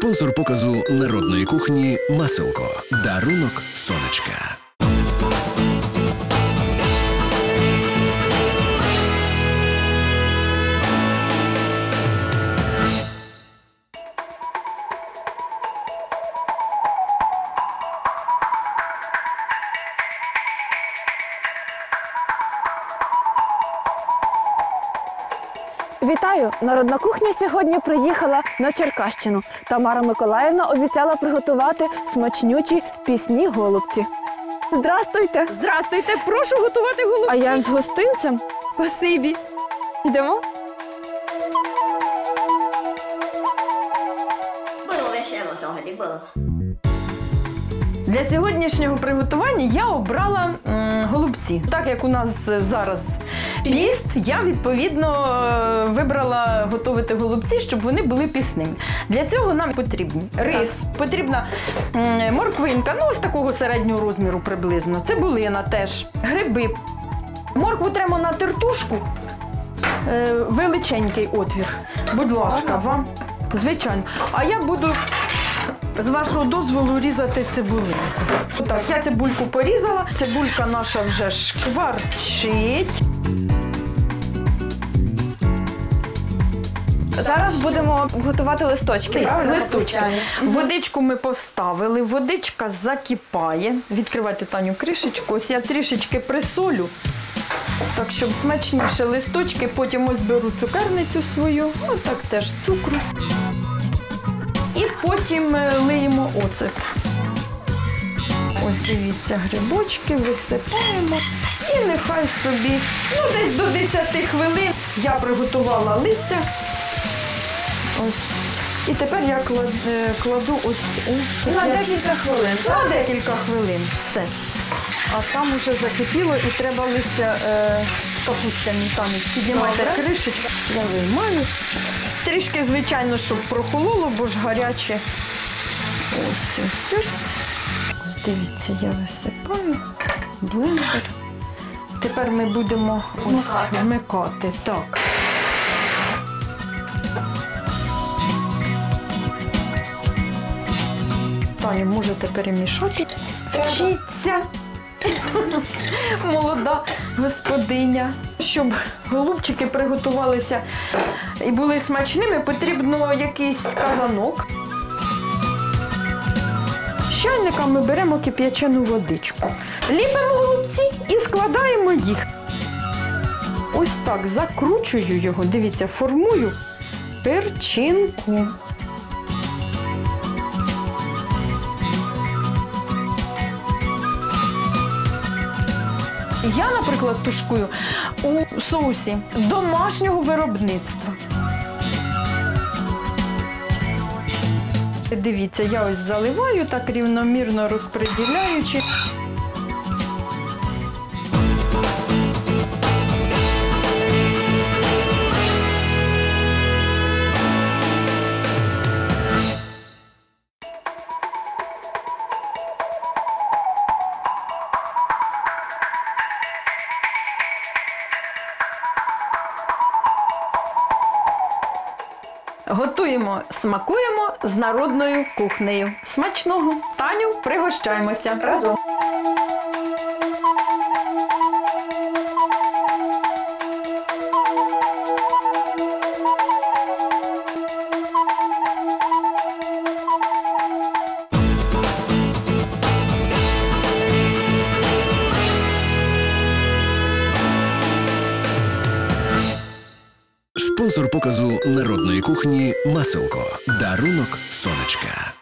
Спонсор показу народної кухні Маселко. Дарунок сонечка. Вітаю! Народна кухня сьогодні приїхала на Черкащину. Тамара Миколаївна обіцяла приготувати смачнючі пісні голубці. Здрастуйте! Здрастуйте, прошу готувати голубці. А я з гостинцем. Спасибі. Йдемо? Було весело взагалі було. Для сьогоднішнього приготування я обрала м, голубці. Так як у нас зараз піст, я відповідно е, вибрала готувати голубці, щоб вони були пісними. Для цього нам потрібні рис, потрібна м, морквинка, ну ось такого середнього розміру приблизно. Цибулина теж, гриби. Моркву треба на тертушку. Е, величенький отвір. Будь ласка, вам. Звичайно. А я буду з вашого дозволу різати цибулинку. Так, я цибульку порізала. Цибулька наша вже шкварчить. Зараз будемо готувати листочки. Листочки. Водичку ми поставили, водичка закипає. Відкривайте Таню кришечку. Ось я трішечки присолю. Так, щоб смачніше листочки, потім ось беру цукерницю свою, отак теж цукру. Потім е, лиємо оцет. Ось дивіться, грибочки висипаємо. І нехай собі, ну десь до 10 хвилин я приготувала листя. Ось. І тепер я е, кладу ось у На декілька хвилин. на декілька хвилин. Все. А там уже закипіло і треба листя е, капустяні там. Піднімайте Добре. кришечку. Я виймаю. Трішки, звичайно, щоб прохололо, бо ж гаряче. Ось, ось, ось. Ось дивіться, я висипаю. Блендер. Тепер ми будемо ось Вмикати. вмикати. Так. Таня, можете перемішати. Вчіться. Молода господиня. Щоб голубчики приготувалися і були смачними, потрібно якийсь казанок. З ми беремо кип'ячену водичку. Ліпимо голубці і складаємо їх. Ось так закручую його. Дивіться, формую перчинку. Я, наприклад, тушкую у соусі домашнього виробництва. Дивіться, я ось заливаю так рівномірно розподіляючи. Готуємо, смакуємо з народною кухнею. Смачного! Таню, пригощаємося разом. Спонсор показу народної кухні Маселко. Дарунок сонечка.